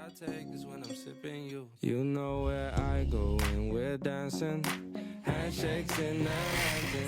I take is when I'm sipping you. You know where I go when we're dancing.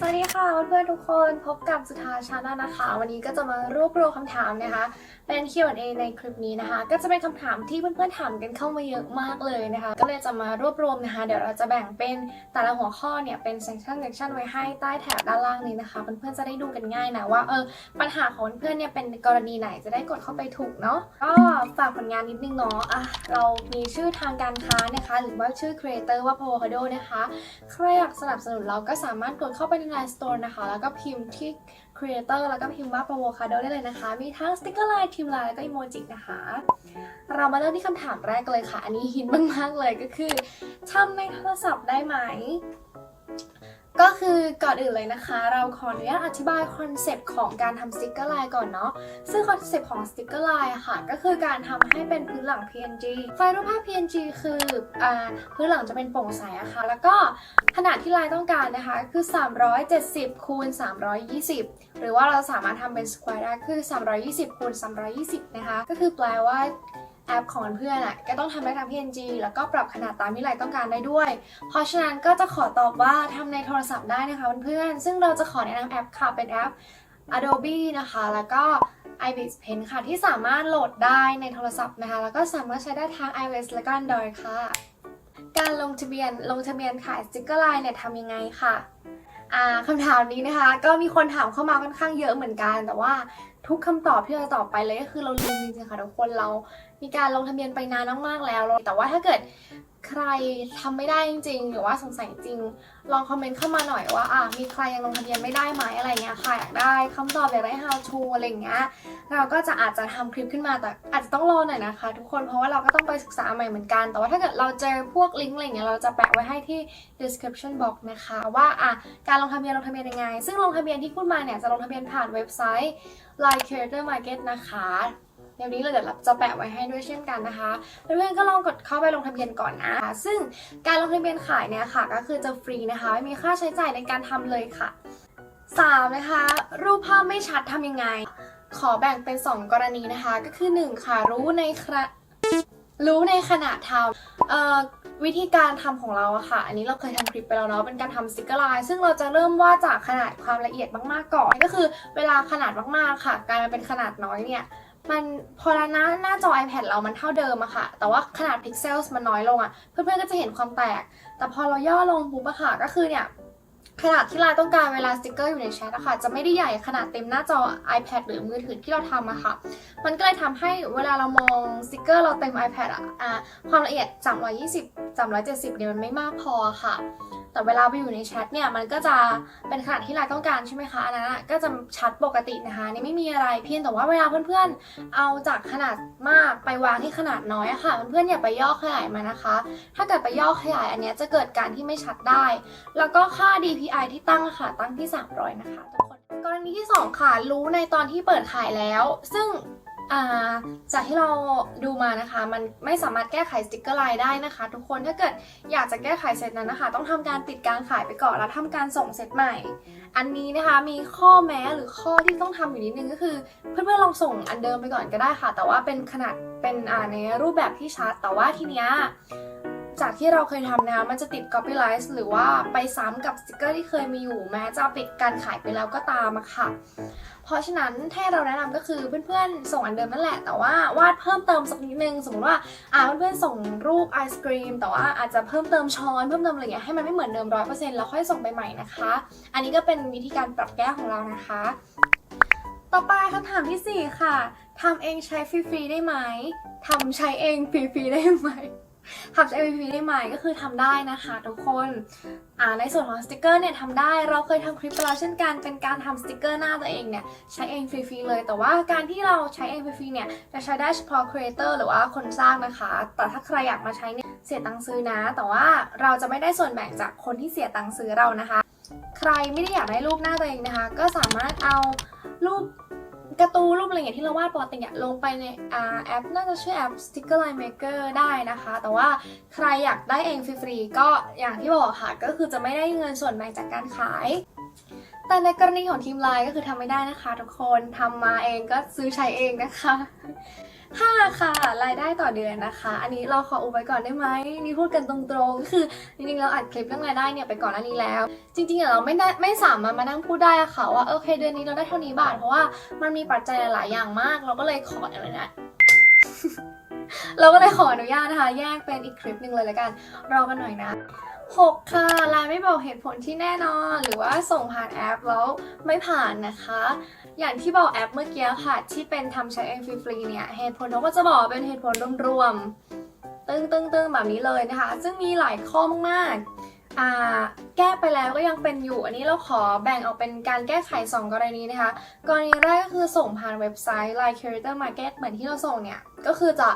สวัสดีค่ะเพื่อนๆทุกคนพบกับสุธาชาแนลนะคะ วันนี้ก็จะมารวบรวมคำถามนะคะ เป็น Q&A ในคลิปนี้นะคะ ก็จะเป็นคำถามที่เพื่อนๆถามกันเข้ามาเยอะมากเลยนะคะ ก็เลยจะมารวบรวมนะคะ เดี๋ยวเราจะแบ่งเป็นแต่ละหัวข้อเนี่ยเป็น section section ไว้ให้ใต้แถบด้านล่างนี้นะคะเพื่อนๆจะได้ดูกันง่ายนะว่าเออปัญหาของเพื่อนๆเนี่ยเป็นกรณีไหนจะได้กดเข้าไปถูกเนาะก็ฝากผลงานนิดนึงเนาะอะเรามีชื่อทางการค้านะคะ หรือว่าชื่อ creator ว่า Pavocado นะคะใครอยากสนับสนุนเราก็สามารถกดเข้าไปใน Line Store นะคะ แล้วก็พิมพ์ที่ Creator แล้วก็พิมพ์ว่า Avocado ได้เลยนะคะ มีทั้งสติกเกอร์ไลน์ทีมไลน์แล้วก็อีโมจินะคะ เรามาเริ่มที่คำถามแรกเลยค่ะ อันนี้ฮินมากๆเลยก็คือทำในโทรศัพท์ได้ไหม ก็คือก่อนอื่นเลยนะคะ เราขออนุญาตอธิบายคอนเซปต์ของการทำสติกเกอร์ไลน์ก่อนเนาะซึ่งคอนเซปต์ของสติกเกอร์ไลน์ค่ะ ก็คือการทำให้เป็นพื้นหลัง PNG ไฟล์รูปภาพ PNG คืออพื้นหลังจะเป็นโปร่งใสอะค่ะ แล้วก็ขนาดที่ไลน์ต้องการนะคะคือ 370คูณ320 หรือว่าเราสามารถทำเป็น square ได้คือ 320คูณ320 นะคะ ก็คือแปลว่า แอปของเพื่อนอะก็ต้องทำได้ตาม PNG แล้วก็ปรับขนาดตามที่ไลน์ต้องการได้ด้วย เพราะฉะนั้นก็จะขอตอบว่าทำในโทรศัพท์ได้นะคะเพื่อนๆซึ่งเราจะขอแนะนำแอปค่ะเป็นแอป Adobe นะคะ แล้วก็ iBit Pen ค่ะ ที่สามารถโหลดได้ในโทรศัพท์นะคะ แล้วก็สามารถใช้ได้ทั้ง iOS และก็ Android ค่ะ การลงทะเบียนลงทะเบียนขายสติกเกอร์ไลน์เนี่ยทำยังไงค่ะอ่าคำถามนี้นะคะ ก็มีคนถามเข้ามาค่อนข้างเยอะเหมือนกัน แต่ว่าทุกคำตอบที่เราตอบไปเลยก็คือเราลืมจริงๆค่ะทุกคนเรา มีการลงทะเบียนไปนานมากๆแล้ว แต่ว่าถ้าเกิดใครทำไม่ได้จริง ๆ หรือว่าสงสัยจริง ลองคอมเมนต์เข้ามาหน่อยว่าอ่ามีใครยังลงทะเบียนไม่ได้ไหมอะไรเงี้ยค่ะอยากได้คำตอบอยากได้ how to อะไรเงี้ยเราก็จะอาจจะทำคลิปขึ้นมาแต่อาจจะต้องรอหน่อยนะคะ ทุกคนเพราะว่าเราก็ต้องไปศึกษาใหม่เหมือนกัน แต่ว่าถ้าเกิดเราเจอพวกลิงก์อะไรเงี้ยเราจะแปะไว้ให้ที่ description box นะคะว่าอะการลงทะเบียนลงทะเบียนยังไง ซึ่งลงทะเบียนที่พูดมาเนี่ยจะลงทะเบียนผ่านเว็บไซต์ Line Creator Market นะคะ เดี๋ยวนี้เราเดี๋ยวเราจะแปะไว้ให้ด้วยเช่นกันนะคะเพื่อนๆก็ลองกดเข้าไปลงทะเบียนก่อนนะซึ่งการลงทะเบียนขายเนี่ยค่ะ ก็คือจะฟรีนะคะไม่มีค่าใช้จ่ายในการทำเลยค่ะ 3. นะคะ รูปภาพไม่ชัดทำยังไง ขอแบ่งเป็น 2 กรณีนะคะ ก็คือ 1 ค่ะ รู้ในคระรู้ในขณะทำเอ่อวิธีการทำของเราอะค่ะ อันนี้เราเคยทำคลิปไปแล้วเนาะเป็นการทำสติกเกอร์ไลน์ซึ่งเราจะเริ่มว่าจากขนาดความละเอียดมากๆก่อนก็คือเวลาขนาดมากๆค่ะกลายมาเป็นขนาดน้อยเนี่ย มันพอหน้าหน้าจอ iPad เรามันเท่าเดิมอะค่ะ แต่ว่าขนาดพิกเซลมันน้อยลงอะเพื่อนๆก็จะเห็นความแตก แต่พอเราย่อลงปุ๊บอะค่ะก็คือเนี่ยขนาดที่เราต้องการเวลาสติกเกอร์อยู่ในแชทอะค่ะจะไม่ได้ใหญ่ขนาดเต็มหน้าจอ iPad หรือมือถือที่เราทำอะค่ะ มันก็เลยทำให้เวลาเรามองสติกเกอร์เราเต็ม iPad อะอะความละเอียด 320 370เนี่ยมันไม่มากพอค่ะแต่เวลาไปอยู่ในแชทเนี่ยมันก็จะเป็นขนาดที่เราต้องการใช่ไหมคะอันนั้นก็จะชัดปกตินะคะนี่ไม่มีอะไรเพียงแต่ว่าเวลาเพื่อนๆ เอาจากขนาดมากไปวางที่ขนาดน้อยค่ะเพื่อนๆอย่าไปย่อขยายมานะคะ ถ้าเกิดไปย่อขยายอันนี้จะเกิดการที่ไม่ชัดได้ แล้วก็ค่า DPI ที่ตั้งค่ะตั้งที่ 300 นะคะทุกคนกรณีที่ 2 ค่ะ รู้ในตอนที่เปิดขายแล้ว ซึ่ง จากที่เราดูมานะคะ มันไม่สามารถแก้ไขสติกเกอร์ไลน์ได้นะคะ ทุกคนถ้าเกิดอยากจะแก้ไขเซตนั้นนะคะ ต้องทำการติดการขายไปก่อนแล้วทำการส่งเซตใหม่ อันนี้นะคะมีข้อแม้หรือข้อที่ต้องทำอยู่นิดนึงก็คือ เพื่อนๆลองส่งอันเดิมไปก่อนก็ได้ค่ะ แต่ว่าเป็นขนาดเป็นในรูปแบบที่ชัดแต่ว่าทีเนี้ย จากที่เราเคยทำนะคะมันจะติด copyright หรือว่าไปซ้ำกับสติกเกอร์ที่เคยมีอยู่แม้จะปิดการขายไปแล้วก็ตามอะค่ะ เพราะฉะนั้นที่เราแนะนำก็คือเพื่อนๆ ส่งอันเดิมนั่นแหละ แต่ว่าวาดเพิ่มเติมสักนิดนึงสมมติว่าอ่าเพื่อนๆส่งรูปไอศครีมแต่ว่าอาจจะเพิ่มเติมช้อนเพิ่มเติมอะไรอย่างเงี้ยให้มันไม่เหมือนเดิมร้อยเปอร์เซ็นต์แล้วค่อยส่งไปใหม่นะคะ อันนี้ก็เป็นวิธีการปรับแก้ของเรานะคะ ต่อไปคำถามที่ 4 ค่ะทำเองใช้ฟรีๆได้ไหมทำใช้เองฟรีๆได้ไหม ทำใช้ฟรีๆได้ไหมก็คือทำได้นะคะทุกคนอ่าในส่วนของสติกเกอร์เนี่ยทำได้เราเคยทำคลิปไปแล้วเช่นกันเป็นการทำสติกเกอร์หน้าตัวเองเนี่ยใช้เองฟรีๆเลย แต่ว่าการที่เราใช้เองฟรีๆเนี่ยจะใช้ได้เฉพาะครีเอเตอร์หรือว่าคนสร้างนะคะ แต่ถ้าใครอยากมาใช้เนี่ยเสียตังค์ซื้อนะ แต่ว่าเราจะไม่ได้ส่วนแบ่งจากคนที่เสียตังค์ซื้อเรานะคะ ใครไม่ได้อยากได้รูปหน้าตัวเองนะคะ ก็สามารถเอารูป การ์ตูนรูปอะไรอย่างที่เราวาดปกติเนี่ยลงไปในอ่าแอปน่าจะชื่อแอป Sticker Line Maker ได้นะคะ แต่ว่าใครอยากได้เองฟรีๆก็อย่างที่บอกค่ะ ก็คือจะไม่ได้เงินส่วนแบ่งจากการขาย แต่ในกรณีของทีมไลน์ก็คือทำไม่ได้นะคะ ทุกคนทำมาเองก็ซื้อใช้เองนะคะ 5ค่ะ รายได้ต่อเดือนนะคะ อันนี้เราขออุบไว้ก่อนได้ไหมนี่พูดกันตรงๆ คือจริงๆเราอัดคลิปเรื่องรายได้เนี่ยไปก่อนหน้านี้แล้ว จริงๆเราไม่ได้ไม่สามารถมานั่งพูดได้อะค่ะว่าโอเคเดือนนี้เราได้เท่านี้บาทเพราะว่ามันมีปัจจัยหลายอย่างมาก เราก็เลยขออะไรนะ เราก็เลยขออนุญาตนะคะ แยกเป็นอีกคลิปหนึ่งเลยละกัน รอกันหน่อยนะ 6 ค่ะไลน์ไม่บอกเหตุผลที่แน่นอน หรือว่าส่งผ่านแอปแล้วไม่ผ่านนะคะ อย่างที่บอกแอปเมื่อกี้ค่ะ ที่เป็นทำใช้เองฟรีๆเนี่ยเหตุผลเขาก็จะบอกเป็นเหตุผลรวมๆตึ้งๆๆแบบนี้เลยนะคะ ซึ่งมีหลายข้อมาก แก้ไปแล้วก็ยังเป็นอยู่ อันนี้เราขอแบ่งออกเป็นการแก้ไข 2 กรณีนะคะ กรณีแรกก็คือส่งผ่านเว็บไซต์ Line Curator Market เหมือนที่เราส่งเนี่ย ก็คือจะ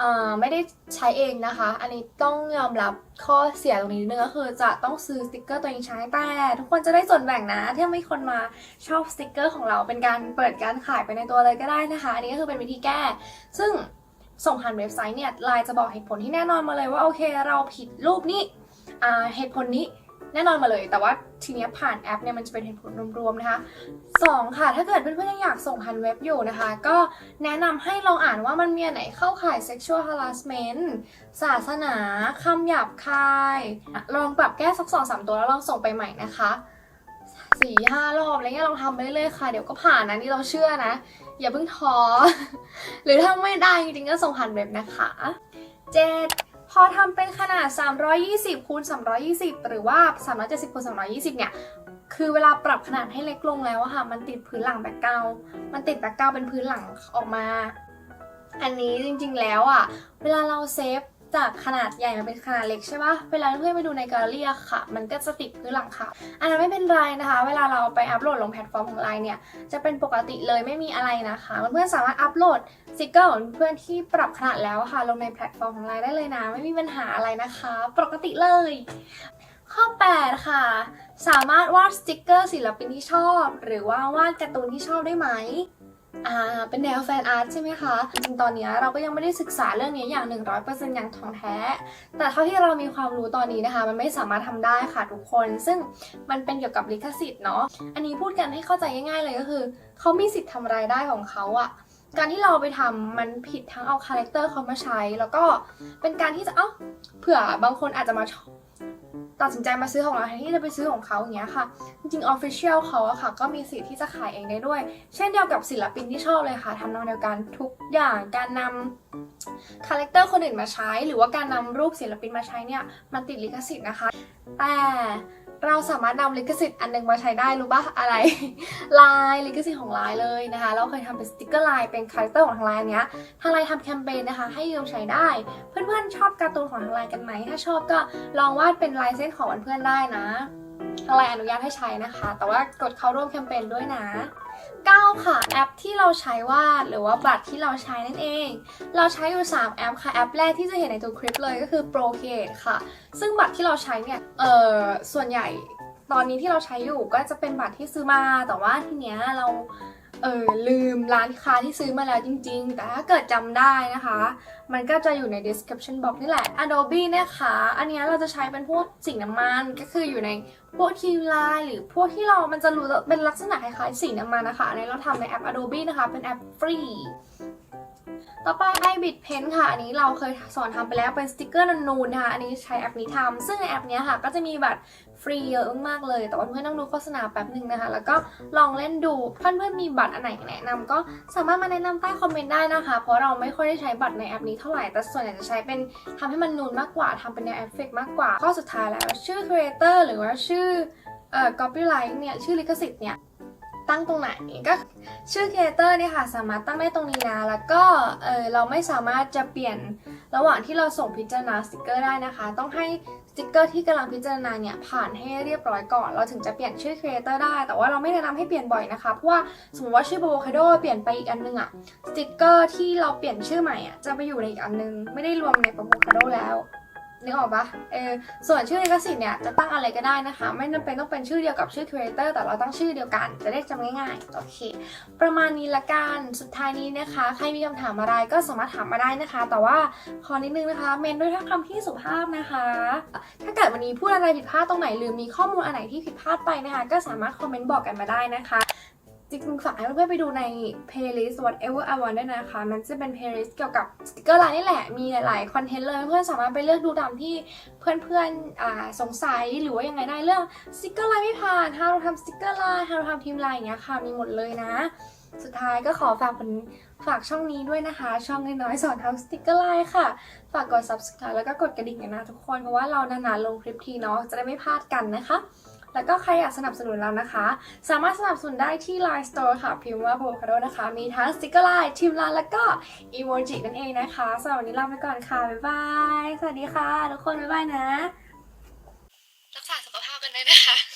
อไม่ได้ใช้เองนะคะ อันนี้ต้องยอมรับข้อเสียตรงนี้นิดนึงก็คือจะต้องซื้อสติกเกอร์ตัวเองใช้แต่ทุกคนจะได้ส่วนแบ่งนะถ้ามีคนมาชอบสติกเกอร์ของเราเป็นการเปิดการขายไปในตัวเลยก็ได้นะคะ อันนี้ก็คือเป็นวิธีแก้ ซึ่งส่งผ่านเว็บไซต์เนี่ยไลน์จะบอกเหตุผลที่แน่นอนมาเลยว่าโอเค เราผิดรูปนี้ เหตุผลนี้แน่นอนมาเลย แต่ว่าทีนี้ผ่านแอปเนี่ยมันจะเป็นเหตุผลรวมๆนะคะสองค่ะ ถ้าเกิดเพื่อนๆยังอยากส่งผ่านเว็บอยู่นะคะ ก็แนะนำให้ลองอ่านว่ามันมีอันไหนเข้าข่าย sexual harassment ศาสนาคำหยาบคาย ลองปรับแก้สักสองสามตัวแล้วลองส่งไปใหม่นะคะสี่ห้ารอบอะไรเงี้ยลองทำไปเรื่อยๆค่ะ เดี๋ยวก็ผ่านนะนี่เราเชื่อนะ อย่าเพิ่งท้อหรือถ้าไม่ได้จริงๆก็ส่งผ่านเว็บนะคะเจ็ด พอทำเป็นขนาด 320คูณ320 หรือว่า 370คูณ320 เนี่ย คือเวลาปรับขนาดให้เล็กลงแล้วอะค่ะ มันติดพื้นหลังแบ็กกาล์มันติดแบ็กกาล์เป็นพื้นหลังออกมา อันนี้จริงๆแล้วอะเวลาเราเซฟ จากขนาดใหญ่มาเป็นขนาดเล็กใช่ปะเวลาเพื่อนไปดูในแกลเลอรี่ค่ะ มันก็จะติดพื้นหลังค่ะ อันนั้นไม่เป็นไรนะคะ เวลาเราไปอัปโหลดลงแพลตฟอร์มของไลน์เนี่ย จะเป็นปกติเลยไม่มีอะไรนะคะ เพื่อนสามารถอัปโหลดสติกเกอร์ของเพื่อนที่ปรับขนาดแล้วค่ะ ลงในแพลตฟอร์มของไลน์ได้เลยนะ ไม่มีปัญหาอะไรนะคะ ปกติเลย ข้อ 8 ค่ะ สามารถวาดสติกเกอร์ศิลปินที่ชอบ หรือว่าวาดการ์ตูนที่ชอบได้ไหม อ่าเป็นแนวแฟนอาร์ตใช่ไหมคะจริงตอนนี้เราก็ยังไม่ได้ศึกษาเรื่องนี้อย่าง 100%อย่างท่องแท้ แต่เท่าที่เรามีความรู้ตอนนี้นะคะ มันไม่สามารถทำได้ค่ะทุกคน ซึ่งมันเป็นเกี่ยวกับลิขสิทธิ์เนาะอันนี้พูดกันให้เข้าใจง่ายๆเลยก็คือเขามีสิทธิ์ทำรายได้ของเขาอะการที่เราไปทำมันผิดทั้งเอาคาแรคเตอร์เขามาใช้ แล้วก็เป็นการที่จะเอ้าเผื่อบางคนอาจจะมา ตัดสินใจมาซื้อของเราแทนที่จะไปซื้อของเขาอย่างเงี้ยค่ะ จริงๆ Official เขาอะค่ะ ก็มีสิทธิ์ที่จะขายเองได้ด้วย เช่นเดียวกับศิลปินที่ชอบเลยค่ะทำนองเดียวกันทุกอย่างการนำคาแรคเตอร์คนอื่นมาใช้ หรือว่าการนำรูปศิลปินมาใช้เนี่ยมันติดลิขสิทธิ์นะคะ แต่ เราสามารถนำลิขสิทธิ์อันหนึงมาใช้ได้รู้ปะอะไรลายลิขสิทธิ์ของลายเลยนะคะ เราเคยทำเป็นสติกเกอร์ลายเป็นคาแรคเตอร์ของทางลายเนี้ยทางไลน์ทำแคมเปญนะคะ ให้ยืมใช้ได้ เพื่อนๆชอบการ์ตูนของทางไลน์กันไหมถ้าชอบก็ลองวาดเป็นลายเส้นของเพื่อนๆได้นะทางไลน์อนุญาตให้ใช้นะคะ แต่ว่ากดเข้าร่วมแคมเปญด้วยนะ 9 ค่ะ แอปที่เราใช้วาดหรือว่าบัตรที่เราใช้นั่นเอง เราใช้อยู่ 3 แอปค่ะ แอปแรกที่จะเห็นในตัวคลิปเลยก็คือ Procreate ค่ะ ซึ่งบัตรที่เราใช้เนี่ย เออส่วนใหญ่ตอนนี้ที่เราใช้อยู่ก็จะเป็นบัตรที่ซื้อมา แต่ว่าทีเนี้ยเรา เออลืมร้านค้าที่ซื้อมาแล้วจริง ๆ แต่ถ้าเกิดจำได้นะคะ มันก็จะอยู่ใน description box นี่แหละ Adobe นะคะ อันนี้เราจะใช้เป็นพวกสีน้ำมันก็คืออยู่ในพวกทีไลน์หรือพวกที่เรามันจะรู้เป็นลักษณะคล้ายๆสีน้ำมันนะคะอันนี้เราทำในแอป Adobe นะคะ เป็นแอปฟรี ต่อไป iBit Pen ค่ะ อันนี้เราเคยสอนทำไปแล้วเป็นสติกเกอร์นูนๆนะคะ อันนี้ใช้แอปนี้ทำซึ่งในแอปนี้ค่ะ ก็จะมีบัตรฟรีเยอะมากเลย แต่ว่าเพื่อนต้องดูโฆษณาแป๊บหนึ่งนะคะ แล้วก็ลองเล่นดูเพื่อนๆมีบัตรอันไหนแนะนำก็สามารถมาแนะนำใต้คอมเมนต์ได้นะคะ เพราะเราไม่ค่อยได้ใช้บัตรในแอปนี้เท่าไหร่ แต่ส่วนใหญ่จะใช้เป็นทำให้มันนูนมากกว่าทำเป็นแนวเอฟเฟกต์มากกว่า ข้อสุดท้ายแล้วชื่อ creator หรือว่าชื่อเอ่อ copyright เนี่ย ชื่อลิขสิทธิ์เนี่ย ตั้งตรงไหนก็ชื่อ creator เนี่ยค่ะสามารถตั้งได้ตรงนี้นะ แล้วก็เออเราไม่สามารถจะเปลี่ยนระหว่างที่เราส่งพิจารณาสติกเกอร์ได้นะคะ ต้องให้สติกเกอร์ที่กำลังพิจารณาเนี่ยผ่านให้เรียบร้อยก่อน เราถึงจะเปลี่ยนชื่อ creator ได้ แต่ว่าเราไม่แนะนำให้เปลี่ยนบ่อยนะคะ เพราะว่าสมมติว่าชื่อ avocado เปลี่ยนไปอีกอันนึงอะสติกเกอร์ที่เราเปลี่ยนชื่อใหม่อะจะไปอยู่ในอีกอันนึง ไม่ได้รวมใน avocado แล้ว นึกออกปะเออส่วนชื่อลิขสิทธิ์เนี่ยจะตั้งอะไรก็ได้นะคะ ไม่จำเป็นต้องเป็นชื่อเดียวกับชื่อ creator แต่เราตั้งชื่อเดียวกัน จะได้จำง่ายๆ โอเค ประมาณนี้ละกัน สุดท้ายนี้นะคะ ใครมีคำถามอะไรก็สามารถถามมาได้นะคะ แต่ว่าขอนิดนึงนะคะ เมนด้วยถ้อยคำที่สุภาพนะคะ ถ้าเกิดวันนี้พูดอะไรผิดพลาดตรงไหนหรือมีข้อมูลอันไหนที่ผิดพลาดไปนะคะ ก็สามารถคอมเมนต์บอกกันมาได้นะคะ จริงๆฝากให้เพื่อนๆไปดูใน playlist whatever I want ด้วยนะคะ มันจะเป็น playlist เกี่ยวกับสติกเกอร์ไลน์นี่แหละ มีหลายๆคอนเทนต์เลย เพื่อนๆสามารถไปเลือกดูตามที่เพื่อนๆสงสัยหรือว่ายังไงได้เรื่องสติกเกอร์ไลน์ไม่ผ่าน how เราทำสติกเกอร์ไลน์ how เราทำทีมไลน์อย่างเงี้ยค่ะ มีหมดเลยนะ สุดท้ายก็ขอฝากผลฝากช่องนี้ด้วยนะคะ ช่องน้อยๆสอนทำสติกเกอร์ไลน์ค่ะ ฝากกด subscribe แล้วก็กดกระดิ่งกันนะทุกคน เพราะว่าเรานานๆลงคลิปทีเนาะ จะได้ไม่พลาดกันนะคะ แล้วก็ใครอยากสนับสนุนเรานะคะ สามารถสนับสนุนได้ที่ Line Store ค่ะ พิมพ์ว่าโบคาโดนะคะ มีทั้งสติกเกอร์ไลน์ทีมไลน์แล้วก็อีโมจินั่นเองนะคะสำหรับวันนี้ลาไปก่อนค่ะ บ๊ายบาย สวัสดีค่ะ ทุกคน บ๊ายบายนะ รักษาสุขภาพกันด้วยนะคะ